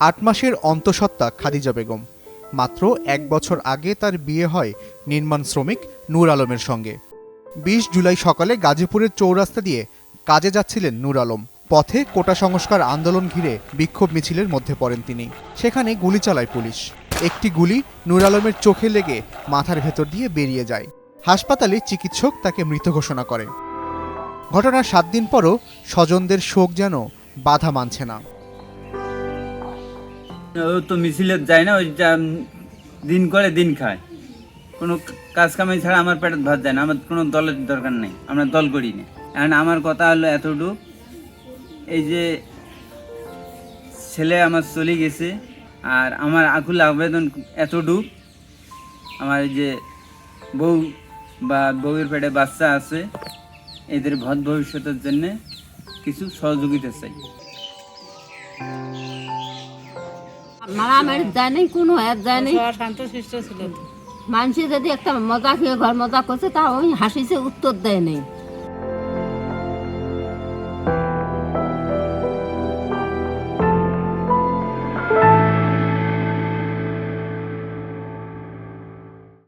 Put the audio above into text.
আট মাসের অন্তঃসত্ত্বা খাদিজা বেগম। মাত্র এক বছর আগে তার বিয়ে হয় নির্মাণ শ্রমিক নূর আলমের সঙ্গে। বিশ জুলাই সকালে গাজীপুরের চৌরাস্তা দিয়ে কাজে যাচ্ছিলেন নূর আলম। পথে কোটা সংস্কার আন্দোলন ঘিরে বিক্ষোভ মিছিলের মধ্যে পড়েন তিনি। সেখানে গুলি চালায় পুলিশ। একটি গুলি নূর আলমের চোখে লেগে মাথার ভেতর দিয়ে বেরিয়ে যায়। হাসপাতালে চিকিৎসক তাকে মৃত ঘোষণা করে। ঘটনার সাত দিন পরও স্বজনদের শোক যেন বাধা মানছে না। ও তো মিছিলে যায় না, ওই দিন করে দিন খায়। কোনো কাজ কামাই ছাড়া আমার পেটের ভাত যায় না, আমার কোনো দলের দরকার নেই, আমরা দল করি না। এখন আমার কথা হলো এতটুকু, এই যে ছেলে আমার চলে গেছে, আর আমার আকুল আবেদন এতটুক, আমার যে বউ বা বউয়ের পেটে বাচ্চা আছে, এদের ভদ ভবিষ্যতের জন্য কিছু সহযোগিতা চাই। মারামারি যায় নাই কোনো যায় নাই। শান্তশিষ্ট ছিল মানুষে যদি একটা মজা খেয়ে ঘর মজা করছে তা ওই হাসিছে উত্তর দেয় নেই।